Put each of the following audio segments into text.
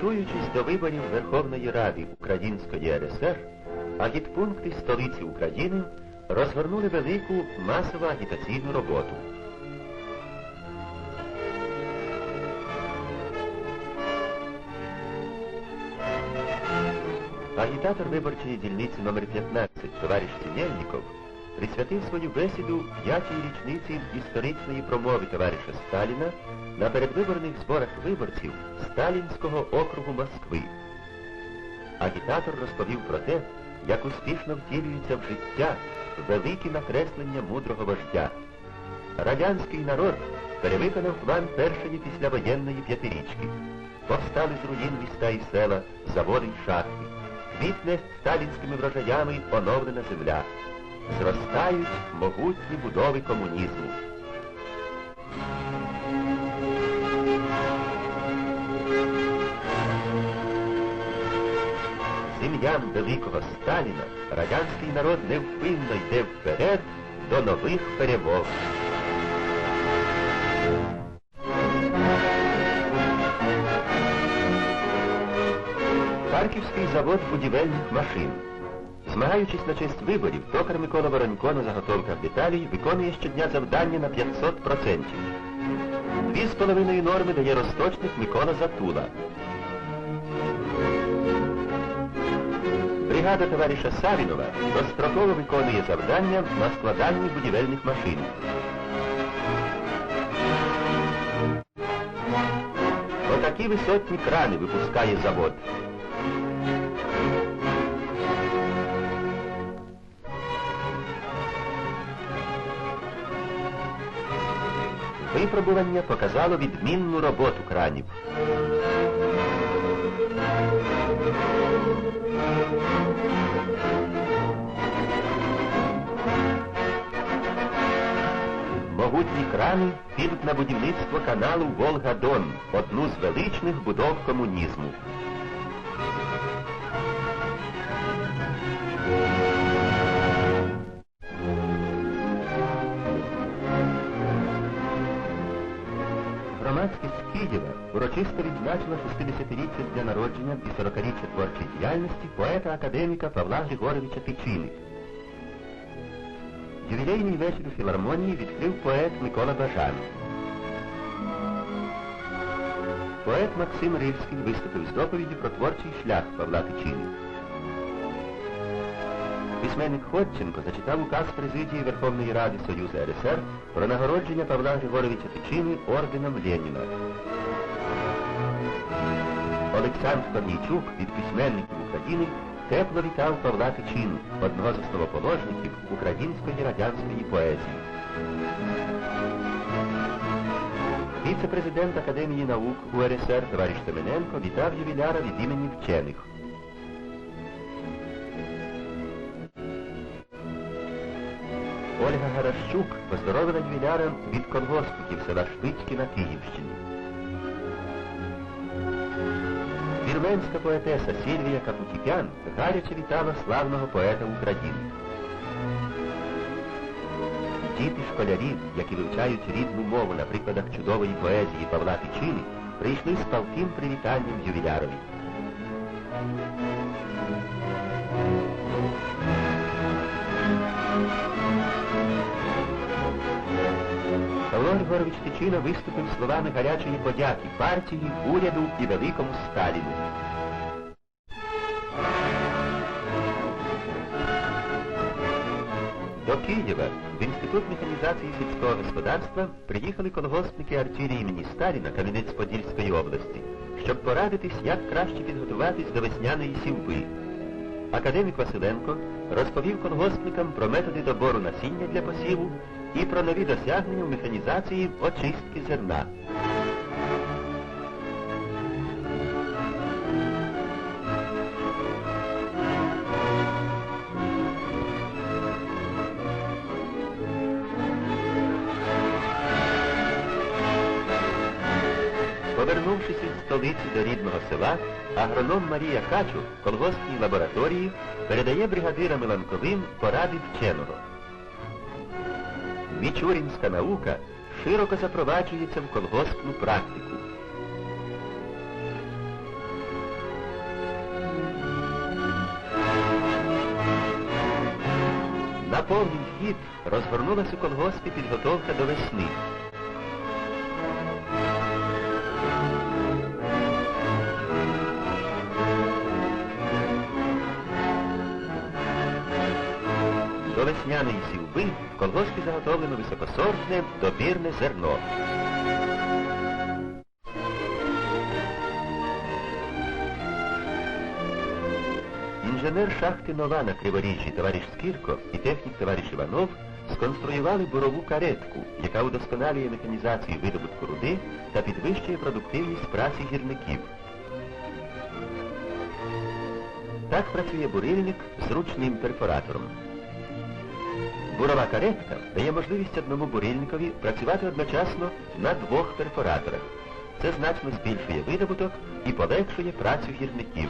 Готуючись до виборів Верховної Ради Української РСР, агітпункти столиці України розгорнули велику масову агітаційну роботу. Агітатор виборчої дільниці номер 15 товариш Синельников присвятив свою бесіду п'ятій річниці історичної промови товариша Сталіна на передвиборних зборах виборців Сталінського округу Москви. Агітатор розповів про те, як успішно втілюється в життя великі накреслення мудрого вождя. Радянський народ перевиконав план першої післявоєнної п'ятирічки. Повстали з руїн міста і села, заводи й шахти. Квітне сталінськими врожаями оновлена земля. Зростають могутні будови комунізму. Сім'ям великого Сталіна радянський народ невпинно йде вперед до нових перемог. Харківський завод будівельних машин. Змагаючись на честь виборів, токар Микола Воронько на заготовках деталей виконує щодня завдання на 500%. Дві з половиною норми дає розточник Микола Затула. Бригада товариша Савінова достроково виконує завдання на складанні будівельних машин. Отакі висотні крани випускає завод. Випробування показало відмінну роботу кранів. Могутні крани підуть на будівництво каналу Волга-Дон, одну з величних будов комунізму. Громадськість Києва урочисто відзначила 60-річчя з дня народження і 40-річчя творчої діяльності поета-академіка Павла Григоровича Тичини. Ювілейний вечір у філармонії відкрив поет Микола Бажан. Поет Максим Ривський виступив з доповіді про творчий шлях Павла Тичини. Письменник Ходченко зачитав указ президії Верховної Ради Союзу РСР про нагородження Павла Григоровича Тичини орденом Леніна. Олександр Корнійчук від письменників України тепло вітав Павла Тичину, одного з основоположників української радянської поезії. Віце-президент Академії наук УРСР товариш Семененко вітав ювіляра від імені вчених. Ольга Гаращук поздоровила ювіляра від колгоспників села Швидські на Київщині. Вірменська поетеса Сільвія Капутікян гаряче вітала славного поета України. Діти школярів, які вивчають рідну мову на прикладах чудової поезії Павла Тичини, прийшли з палким привітанням ювілярові. Павло Григорович Тичина виступив словами гарячої подяки партії, уряду і великому Сталіну. До Києва в Інститут механізації сільського господарства приїхали колгоспники артилії імені Сталіна Кам'янець-Подільської області, щоб порадитись, як краще підготуватись до весняної сівби. Академік Василенко розповів колгоспникам про методи добору насіння для посіву і про нові досягнення в механізації очистки зерна. Повернувшись із столиці до рідного села, агроном Марія Качу в колгоспній лабораторії передає бригадирам Меланковим поради вченого. Мічурінська наука широко запроваджується в колгоспну практику. На повний хід розгорнулася у колгоспі підготовка до весни. Весняної сівби в колгоспі заготовлено високосортне добірне зерно. Інженер шахти Нова на Криворіжжі товариш Скірко і технік товариш Іванов сконструювали бурову каретку, яка удосконалює механізацію видобутку руди та підвищує продуктивність праці гірників. Так працює бурильник з ручним перфоратором. Бурова каретка дає можливість одному бурильникові працювати одночасно на двох перфораторах. Це значно збільшує видобуток і полегшує працю гірників.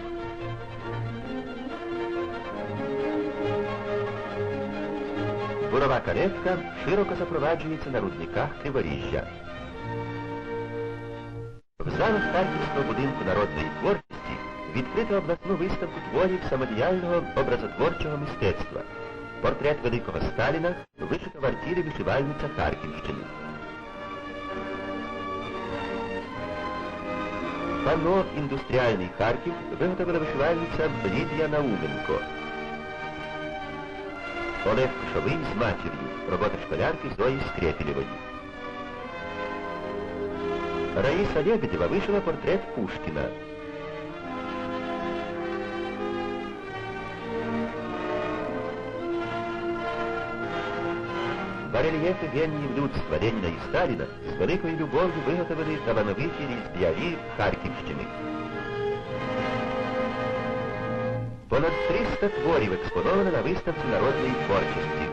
Бурова каретка широко запроваджується на рудниках Криворіжжя. В залах Харківського будинку народної творчості відкрито обласну виставку творів самодіяльного образотворчого мистецтва. Портрет великого Сталіна вишито в артілі вишивальниця Харківщини. Пано «Індустріальний Харків» виготовила вишивальниця Лідія Науменко. Олег Кошовий з матір'ю. Робота школярки Зої Скрепілєвої. Раїса Лебедєва вишила портрет Пушкіна. Барельєфи геніїв людства Леніна і Сталіна з великою любов'ю виготовили талановиті різб'ярі Харківщини. Понад 300 творів експоновано на виставці народної творчості.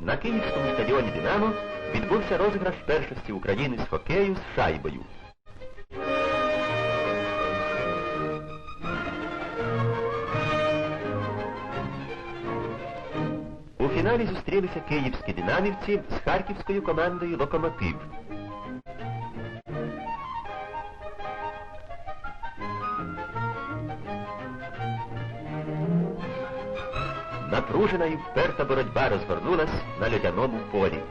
На Київському стадіоні Динамо відбувся розіграш першості України з хокею з шайбою. У фіналі зустрілися київські динамівці з харківською командою Локомотив. Напружена і вперта боротьба розгорнулась на льодяному полі.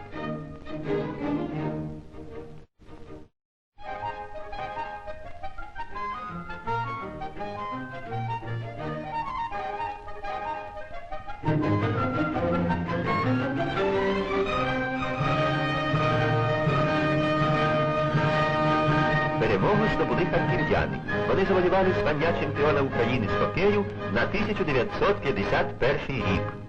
Перемогу здобули харків'яни. Вони завоювали звання чемпіона України з хокею на 1951 рік.